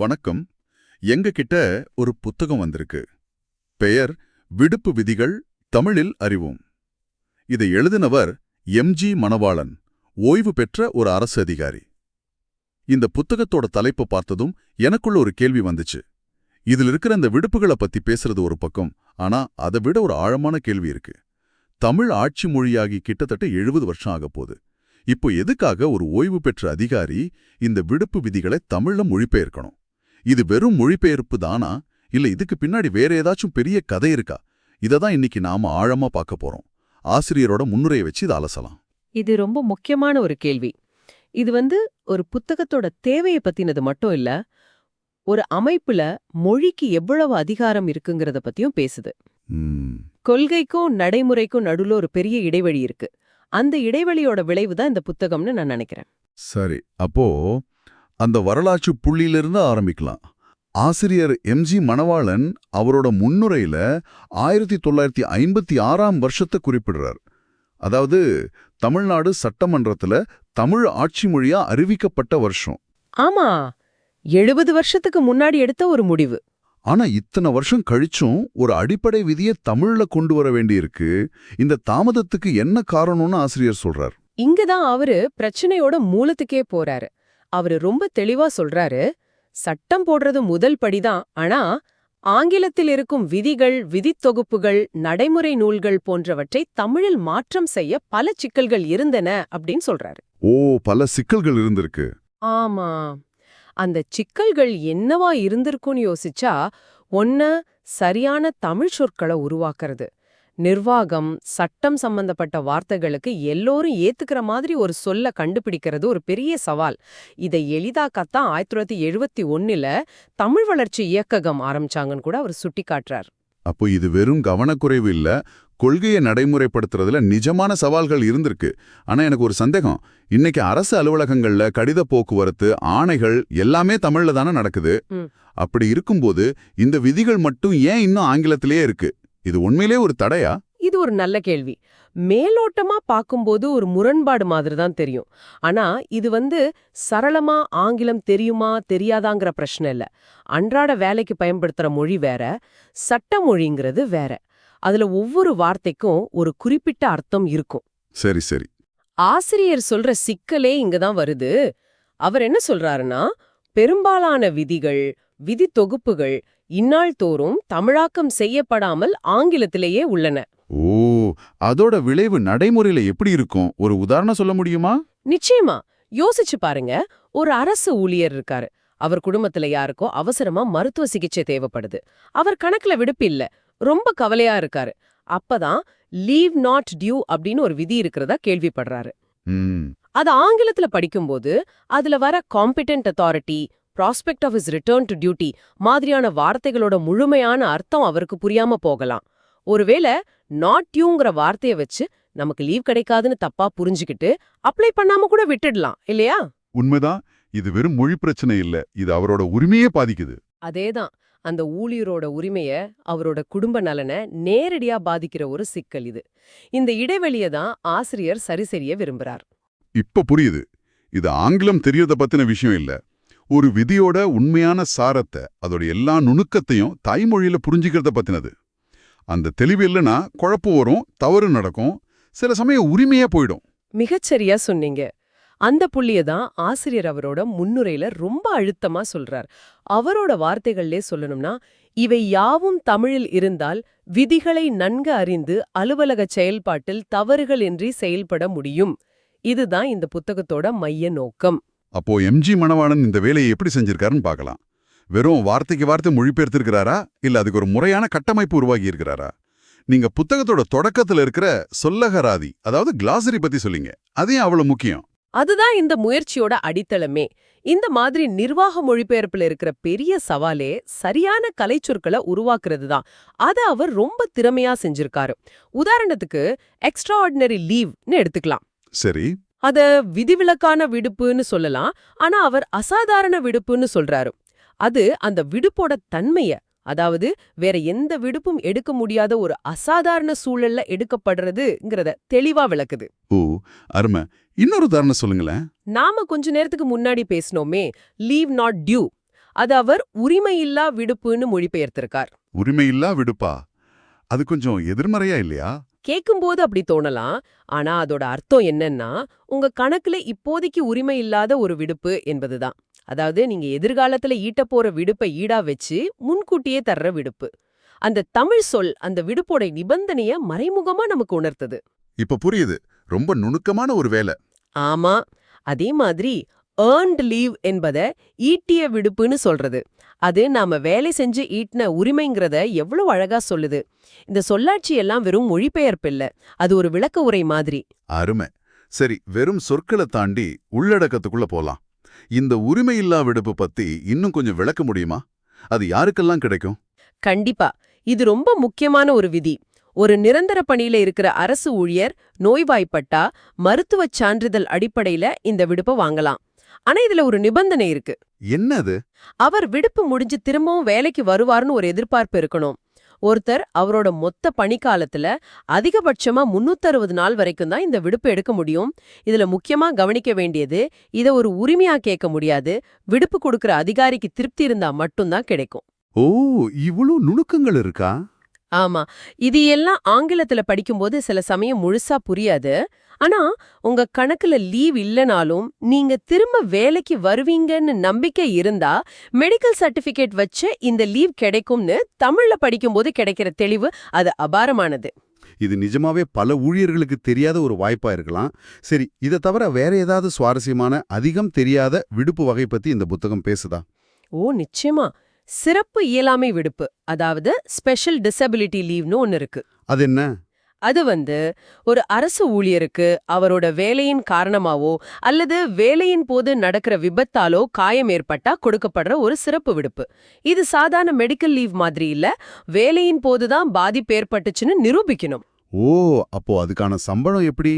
வணக்கம். எங்க கிட்ட ஒரு புத்தகம் வந்திருக்கு. பெயர் விடுப்பு விதிகள் தமிழில் அறிவோம். இதை எழுதினவர் எம்ஜி மணவாளன் ஓய்வு பெற்ற ஒரு அரசு அதிகாரி. இந்த புத்தகத்தோட தலைப்பு பார்த்ததும் எனக்குள்ள ஒரு கேள்வி வந்துச்சு. இதில் இருக்கிற இந்த விடுப்புகளை பத்தி பேசுறது ஒரு பக்கம் ஆனா அதை விட ஒரு ஆழமான கேள்வி இருக்கு. தமிழ் ஆட்சி மொழியாகி கிட்டத்தட்ட எழுபது வருஷம் ஆகப் போகுது. இப்போ எதுக்காக ஒரு ஓய்வு பெற்ற அதிகாரி இந்த விடுப்பு விதிகளை தமிழ்ல மொழிபெயர்க்கணும்? இது வெறும் மொழிபெயர்ப்பு தானா? இல்ல இதுக்கு பின்னாடி வேற ஏதாச்சும் பெரிய கதை இருக்கா? இததான் இன்னைக்கு நாம ஆழமா பார்க்க போறோம். ஆசிரியரோட முன்னுரையை வச்சு இதை அலசலாம். இது ரொம்ப முக்கியமான ஒரு கேள்வி. இது வந்து ஒரு புத்தகத்தோட தேவையை பத்தினது மட்டும் இல்ல ஒரு அமைப்புல மொழிக்கு எவ்வளவு அதிகாரம் இருக்குங்கிறத பத்தியும் பேசுது. கொள்கைக்கும் நடைமுறைக்கும் நடுவுல ஒரு பெரிய இடைவெளி இருக்கு. அந்த இடைவெளியோட விளைவு தான் இந்த புத்தகம்னு நான் நினைக்கிறேன். சரி அப்போ அந்த வரலாற்று புள்ளியிலிருந்து ஆரம்பிக்கலாம். ஆசிரியர் எம்ஜி மணவாளன் அவரோட முன்னுரையில ஆயிரத்தி தொள்ளாயிரத்தி ஐம்பத்தி ஆறாம் வருஷத்தை குறிப்பிடுறார். அதாவது தமிழ்நாடு சட்டமன்றத்துல தமிழ் ஆட்சி மொழியா அறிவிக்கப்பட்ட வருஷம். ஆமா எழுபது வருஷத்துக்கு முன்னாடி எடுத்த ஒரு முடிவு. ஆனா இத்தனை வருஷம் கழிச்சும் ஒரு அடிப்படை விதியை தமிழ்ல கொண்டு வர வேண்டியிருக்கு. இந்த தாமதத்துக்கு என்ன காரணம்னு ஆசிரியர் சொல்றார். இங்கதான் அவரு பிரச்சனையோட மூலத்துக்கே போறாரு. அவரு ரொம்ப தெளிவா சொல்றாரு சட்டம் போடுறது முதல் படிதான் ஆனா ஆங்கிலத்தில் இருக்கும் விதிகள் விதித்தொகுப்புகள் நடைமுறை நூல்கள் போன்றவற்றை தமிழில் மாற்றம் செய்ய பல சிக்கல்கள் இருந்தன அப்படின்னு சொல்றாரு. ஓ பல சிக்கல்கள் இருந்திருக்கு. ஆமா. அந்த சிக்கல்கள் என்னவா இருந்திருக்கும்னு யோசிச்சா ஒண்ணு சரியான தமிழ் சொற்களை உருவாக்குறது நிர்வாகம் சட்டம் சம்பந்தப்பட்ட வார்த்தைகளுக்கு எல்லோரும் ஏத்துக்கிற மாதிரி ஒரு சொல்ல கண்டுபிடிக்கிறது ஒரு பெரிய சவால். இதை எளிதாக்கத்தான் ஆயிரத்தி தொள்ளாயிரத்தி எழுபத்தி ஒன்னுல தமிழ் வளர்ச்சி இயக்ககம் ஆரம்பிச்சாங்கன்னு கூட அவர் சுட்டி காட்டுறார் அப்போ இது வெறும் கவனக்குறைவு இல்ல கொள்கையை நடைமுறைப்படுத்துறதுல நிஜமான சவால்கள் இருந்திருக்கு. ஆனா எனக்கு ஒரு சந்தேகம் இன்னைக்கு அரசு அலுவலகங்கள்ல கடித போக்குவரத்து ஆணைகள் எல்லாமே தமிழ்ல தானே நடக்குது. அப்படி இருக்கும்போது இந்த விதிகள் மட்டும் ஏன் இன்னும் ஆங்கிலத்திலேயே இருக்கு? இது உண்மையிலே ஒரு தடையா? இது ஒரு நல்ல கேள்வி. மேலோட்டமா பார்க்கும்போது ஒரு முரண்பாடு மாதிரி தான் தெரியும். ஆனா இது வந்து சரளமா ஆங்கிலம் தெரியுமா தெரியாதாங்கிற பிரச்சனை இல்ல. அன்றாட வேலைக்கு பயன்படுத்துற மொழி வேற சட்ட மொழிங்கிறது வேற. அதுல ஒவ்வொரு வார்த்தைக்கும் ஒரு குறிப்பிட்ட அர்த்தம் இருக்கும். சரி சரி. ஆசிரியர் சொல்ற சிக்கலே இங்கதான் வருது. அவர் என்ன சொல்றாருன்னா பெரும்பாலான விதிகள் விதி தொகுப்புகள் இந்நாள் தோறும் தமிழாக்கம் செய்யப்படாமல் ஆங்கிலத்திலேயே உள்ளன. ஓ அதோட விளைவு நடைமுறையில எப்படி இருக்கும்? ஒரு உதாரணம் சொல்ல முடியுமா? நிச்சயமா. யோசிச்சு பாருங்க. ஒரு அரசு ஊழியர் இருக்காரு. அவர் குடும்பத்துல யாருக்கோ அவசரமா மருத்துவ சிகிச்சை தேவைப்படுது. அவர் கணக்குல விடுப்பு இல்ல. ரொம்ப கவலையா இருக்காரு. அப்பதான் லீவ் நாட் டியூ அப்படின்னு ஒரு விதி இருக்கிறதா கேள்விப்படுறாரு. அது ஆங்கிலத்துல படிக்கும்போது அதுல வர competent authority prospect of is return to duty மாதிரியான வார்த்தைகளோட முழுமையான அர்த்தம் அவருக்கு புரியாம போகலாம். ஒருவேளை நாட் டியூங்கிற வார்த்தைய வச்சு நமக்கு லீவ் கிடைக்காதுன்னு தப்பா புரிஞ்சுக்கிட்டு அப்ளை பண்ணாம கூட விட்டுடலாம் இல்லையா? உண்மைதான். இது வெறும் மொழி பிரச்சனை இல்ல. இது அவரோட உரிமையே பாதிக்குது. அதேதான். அந்த ஊழியரோட உரிமைய அவரோட குடும்ப நலனை நேரடியா பாதிக்கிற ஒரு சிக்கல் இது. இந்த இடைவெளியை தான் ஆசிரியர் சரி செய்ய விரும்புறார். இப்ப புரியுது. இது ஆங்கிலம் தெரியறத பத்தின விஷயம் இல்ல. ஒரு விதியோட உண்மையான சாரத்தை அதோட எல்லா நுணுக்கத்தையும் தாய்மொழியில புரிஞ்சுக்கிறத பத்தினது. அந்த தெளிவு இல்லைன்னா குழப்பம் வரும் தவறு நடக்கும் சில சமயம் உரிமையே போயிடும். மிகச்சரியா சொன்னீங்க. அந்த புள்ளிய தான் ஆசிரியர் அவரோட முன்னுரையில ரொம்ப அழுத்தமா சொல்றார். அவரோட வார்த்தைகள்லே சொல்லணும்னா இவை யாவும் தமிழில் இருந்தால் விதிகளை நன்கு அறிந்து அலுவலக செயல்பாட்டில் தவறுகள் இன்றி செயல்பட முடியும். இதுதான் இந்த புத்தகத்தோட மைய நோக்கம். அப்போ எம்ஜி மணவாளன் இந்த வேலையை எப்படி செஞ்சிருக்காருன்னு பார்க்கலாம். வெறும் வார்த்தைக்கு வார்த்தை மொழிபெயர்த்திருக்கிறாரா? இல்ல அதுக்கு ஒரு முறையான கட்டமைப்பு உருவாகி இருக்கிறாரா நீங்க புத்தகத்தோட தொடக்கத்துல இருக்கிற சொல்லகராதி அதாவது கிளாசரி பத்தி சொல்லிங்க. அது ஏன் அவ்வளவு முக்கியம்? அதுதான் இந்த முயற்சியோட அடித்தளமே. இந்த மாதிரி நிர்வாக மொழிபெயர்ப்புல இருக்கிற பெரிய சவாலே சரியான கலைச்சொற்களை உருவாக்குறது தான் அதை அவர் ரொம்ப திறமையா செஞ்சிருக்காரு. உதாரணத்துக்கு எக்ஸ்ட்ராஆர்டினரி லீவ்னு எடுத்துக்கலாம். சரி. அத விதிவிலக்கான விடுப்புன்னு சொல்லலாம். ஆனா அவர் அசாதாரண விடுப்புன்னு சொல்றாரு. அது அந்த விடுப்போட தன்மைய அதாவது வேற எந்த விடுப்பும் எடுக்க முடியாத ஒரு அசாதாரண சூழல்ல எடுக்கப்படுறதுங்கிறத தெளிவா விளக்குது. ஓ அருமை. இன்னொரு உதாரணம் சொல்லுங்களேன். நாம கொஞ்ச நேரத்துக்கு முன்னாடி பேசினோமே லீவ் நாட் டியூ அது அவர் உரிமையில்லா விடுப்புன்னு மொழிபெயர்த்திருக்கார். உரிமையில்லா விடுப்பா? அது கொஞ்சம் எதிர்மறையா இல்லையா? கேக்கும்போது அப்படி தோணலாம். ஆனா அதோட அர்த்தம் என்னன்னா உங்க கணக்குல இப்போதைக்கு உரிமை இல்லாத ஒரு விடுப்பு என்பதுதான். அதாவது நீங்க எதிர்காலத்துல ஈட்ட போற விடுப்பை ஈடா வச்சு முன்கூட்டியே தர்ற விடுப்பு. அந்த தமிழ் சொல் அந்த விடுப்போட நிபந்தனைய மறைமுகமா நமக்கு உணர்த்துது. இப்ப புரியுது. ரொம்ப நுணுக்கமான ஒரு வேலை. ஆமா. அதே மாதிரி ஏர்ன்ட் லீவ் என்பத ஈட்டிய விடுப்புன்னு சொல்றது. அது நாம வேலை செஞ்சு ஈட்டின உரிமைங்கிறத எவ்வளவு அழகா சொல்லுது. இந்த சொல்லாட்சி எல்லாம் வெறும் மொழிபெயர்ப்பு இல்ல அது ஒரு விளக்க உரை மாதிரி. அருமை. சரி வெறும் சொற்களை தாண்டி உள்ளடக்கத்துக்குள்ள போலாம். இந்த உரிமையில்லா விடுப்பு பத்தி இன்னும் கொஞ்சம் விளக்க முடியுமா? அது யாருக்கெல்லாம் கிடைக்கும்? கண்டிப்பா. இது ரொம்ப முக்கியமான ஒரு விதி. ஒரு நிரந்தர பணியில இருக்கிற அரசு ஊழியர் நோய்வாய்ப்பட்டா மருத்துவச் சான்றிதழ் அடிப்படையில இந்த விடுப்பை வாங்கலாம். ஆனா இதுல ஒரு நிபந்தனை இருக்கு. என்னது? அவர் விடுப்பு முடிஞ்சு திரும்பவும் வேலைக்கு வருவார்னு ஒரு எதிர்பார்ப்பு இருக்கணும். ஒருத்தர் அவரோட மொத்த பணிக்காலத்துல அதிகபட்சமா 360 நாள் வரைக்கும் தான் இந்த விடுப்பு எடுக்க முடியும். இதுல முக்கியமா கவனிக்க வேண்டியது இத ஒரு உரிமையா கேட்க முடியாது. விடுப்பு கொடுக்கிற அதிகாரிக்கு திருப்தி இருந்தா மட்டும்தான் கிடைக்கும். ஓ இவ்வளவு நுணுக்கங்கள் இருக்கா? ஆமா. இது எல்லாம் ஆங்கிலத்துல படிக்கும்போது சில சமயம் முழுசா புரியாது. ஆனா உங்க கணக்குல லீவ் இல்லனாலும் நீங்க திரும்ப வேலைக்கு வருவீங்கன்னு நம்பிக்கை இருந்தா மெடிக்கல் சர்டிபிகேட் வச்சு இந்த லீவ் கிடைக்கும்னு தமிழ்ல படிக்கும்போது கிடைக்கிற தெளிவு அது அபாரமானது. இது நிஜமாவே பல ஊழியர்களுக்கு தெரியாத ஒரு வாய்ப்பா இருக்கலாம். சரி இதை தவிர வேற ஏதாவது சுவாரஸ்யமான அதிகம் தெரியாத விடுப்பு வகை பத்தி இந்த புத்தகம் பேசுதா? ஓ நிச்சயமா. சிறப்பு இயலாமை விடுப்பு அதாவது ஸ்பெஷல் டிசபிலிட்டி லீவ்னு ஒன்னு இருக்கு. அது என்ன? அது வந்து ஒரு அரசு ஊழியருக்கு அவரோட வேலையின் காரணமாவோ அல்லது வேலையின் போது நடக்கிற விபத்தாலோ காயம் ஏற்பட்டா கொடுக்கப்படுற ஒரு சிறப்பு விடுப்பு. இது சாதாரண மெடிக்கல் லீவ் மாதிரி இல்ல வேலையின் போதுதான் பாதிப்பு ஏற்பட்டுச்சுன்னு நிரூபிக்கணும். ஓ அப்போ அதுக்கான சம்பளம் எப்படி?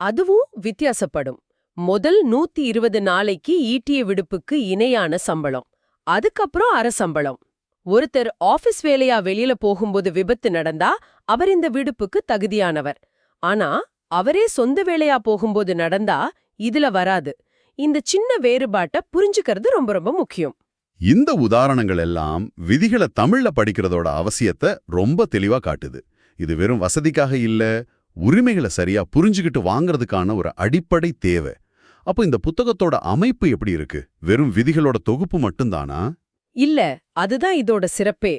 அதுவும் வித்தியாசப்படும். முதல் நூத்தி இருபது நாளைக்கு ஈட்டிய விடுப்புக்கு இணையான சம்பளம். அதுக்கப்புறம் அரசம்பளம் ஒருத்தர் ஆபீஸ் வேலையா வெளியில போகும்போது விபத்து நடந்தா அவர் இந்த விடுப்புக்கு தகுதியானவர். ஆனா அவரே சொந்த வேலையா போகும்போது நடந்தா இதுல வராது. இந்த சின்ன வேறுபாட்ட புரிஞ்சுக்கிறது ரொம்ப ரொம்ப முக்கியம். இந்த உதாரணங்கள் எல்லாம் விதிகளை தமிழ்ல படிக்கிறதோட அவசியத்தை ரொம்ப தெளிவா காட்டுது. இது வெறும் வசதிக்காக இல்ல உரிமைகளை சரியா புரிஞ்சுகிட்டு வாங்குறதுக்கான ஒரு அடிப்படை தேவை. அப்போ இந்த புத்தகத்தோட அமைப்பு எப்படி இருக்கு? வெறும் விதிகளோட தொகுப்பு மட்டும்தானா? இல்ல அதுதான் இதோட சிறப்பே.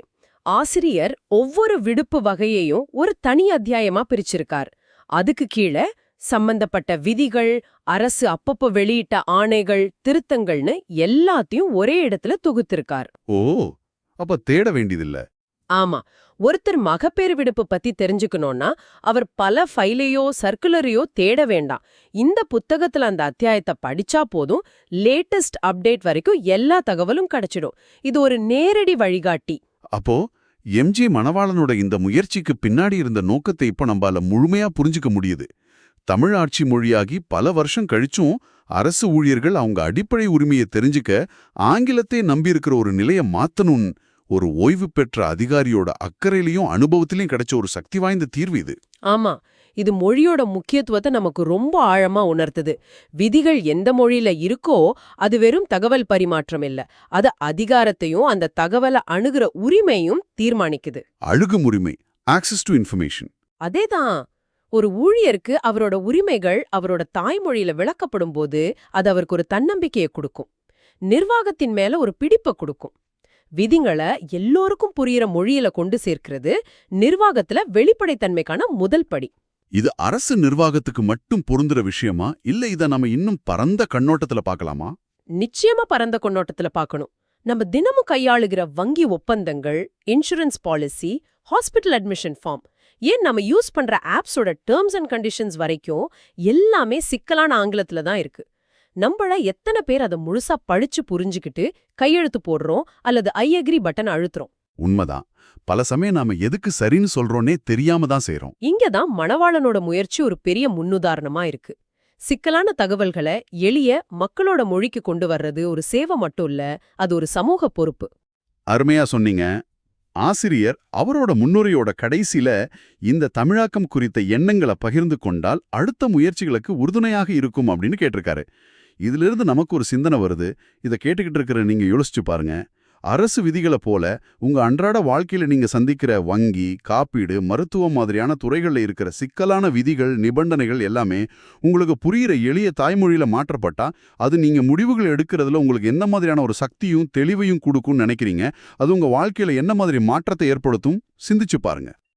ஆசிரியர் ஒவ்வொரு விடுப்பு வகையையும் ஒரு தனி அத்தியாயமா பிரிச்சிருக்கார். அதுக்கு கீழே சம்பந்தப்பட்ட விதிகள் அரசு அப்பப்போ வெளியிட்ட ஆணைகள் திருத்தங்கள்னு எல்லாத்தையும் ஒரே இடத்துல தொகுத்திருக்கார். ஓ அப்ப தேட வேண்டியதில்ல. ஆமா ஒருத்தர் மகப்பேறு விடுப்பு பத்தி தெரிஞ்சுக்கணும்னா அவர் பல ஃபைலையோ சர்க்குலரையோ தேட வேண்டாம். இந்த புத்தகத்துல அந்த அத்தியாயத்தை படிச்சா போதும் லேட்டஸ்ட் அப்டேட் வரைக்கும் எல்லா தகவலும் கிடைச்சிடும். இது ஒரு நேரடி வழிகாட்டி. அப்போ எம்ஜி மணவாளனோட இந்த முயற்சிக்கு பின்னாடி இருந்த நோக்கத்தை இப்ப நம்மால முழுமையா புரிஞ்சுக்க முடியுது. தமிழ் ஆட்சி மொழியாகி பல வருஷம் கழிச்சும் அரசு ஊழியர்கள் அவங்க அடிப்படை உரிமையை தெரிஞ்சுக்க ஆங்கிலத்தை நம்பியிருக்கிற ஒரு நிலைய மாத்தணும்னு ஒரு ஓய்வு பெற்ற அதிகாரியோட அக்கறையிலையும் அனுபவத்திலையும் கிடைச்ச ஒரு சக்தி வாய்ந்த தீர்வு இது. ஆமா இது மொழியோட முக்கியத்துவத்தை நமக்கு ரொம்ப ஆழமா உணர்த்துது. விதிகள் எந்த மொழியில இருக்கோ அது வெறும் தகவல் பரிமாற்றம் இல்ல. அது அதிகாரத்தையும் அந்த தகவலை அணுகுற உரிமையும் தீர்மானிக்குது. அழுகும் உரிமை ஆக்சஸ் டு இன்ஃபர்மேஷன் அதேதான். ஒரு ஊழியருக்கு அவரோட உரிமைகள் அவரோட தாய்மொழியில விளக்கப்படும் போது அது அவருக்கு ஒரு தன்னம்பிக்கையை கொடுக்கும். நிர்வாகத்தின் மேல ஒரு பிடிப்பை கொடுக்கும். விதிங்களை எல்லோருக்கும் புரியிற மொழியில கொண்டு சேர்க்கிறது நிர்வாகத்துல வெளிப்படைத்தன்மைக்கான முதல் படி. இது அரசு நிர்வாகத்துக்கு மட்டும் பொருந்துற விஷயமா? இல்ல இத நம்ம இன்னும் பரந்த கண்ணோட்டத்துல பார்க்கலாமா நிச்சயமா பரந்த கொண்டாட்டத்துல பார்க்கணும் நம்ம தினமும் கையாளுகிற வங்கி ஒப்பந்தங்கள் insurance policy hospital admission form ஏன் நம்ம யூஸ் பண்ற ஆப்ஸோட டேர்ம்ஸ் அண்ட் கண்டிஷன்ஸ் வரைக்கும் எல்லாமே சிக்கலான ஆங்கிலத்துல தான் இருக்கு. நம்மள எத்தனை பேர் அதை முழுசா படிச்சு புரிஞ்சுக்கிட்டு கையெழுத்து போடுறோம் அல்லது ஐ அக்ரி பட்டன் அழுத்துறோம்? உண்மைதான். பல சமயம் நாம எதுக்கு சரின்னு சொல்றோன்னே தெரியாம தான் செய்றோம். இங்கதான் மணவாளனோட முயற்சி ஒரு பெரிய முன்னுதாரணமா இருக்கு. சிக்கலான தகவல்களை எளிய மக்களோட மொழிக்கு கொண்டு வர்றது ஒரு சேவை மட்டும் இல்ல அது ஒரு சமூக பொறுப்பு. அருமையா சொன்னீங்க. ஆசிரியர் அவரோட முன்னுரையோட கடைசியில இந்த தமிழாக்கம் குறித்த எண்ணங்களை பகிர்ந்து கொண்டால் அடுத்த முயற்சிகளுக்கு உறுதுணையாக இருக்கும் அப்படின்னு கேட்டிருக்காரு. இதிலிருந்து நமக்கு ஒரு சிந்தனை வருது. இதை கேட்டுக்கிட்டு இருக்கிற நீங்க யோசிச்சு பாருங்க. அரசு விதிகளை போல உங்க அன்றாட வாழ்க்கையில நீங்க சந்திக்கிற வங்கி காப்பீடு மருத்துவம் மாதிரியான துறைகள்ல இருக்கிற சிக்கலான விதிகள் நிபந்தனைகள் எல்லாமே உங்களுக்கு புரிகிற எளிய தாய்மொழியில் மாற்றப்பட்டா அது நீங்க முடிவுகள் எடுக்கிறதுல உங்களுக்கு என்ன மாதிரியான ஒரு சக்தியும் தெளிவையும் கொடுக்கும்னு நினைக்கிறீங்க? அது உங்க வாழ்க்கையில என்ன மாதிரி மாற்றத்தை ஏற்படுத்தும்? சிந்திச்சு பாருங்க.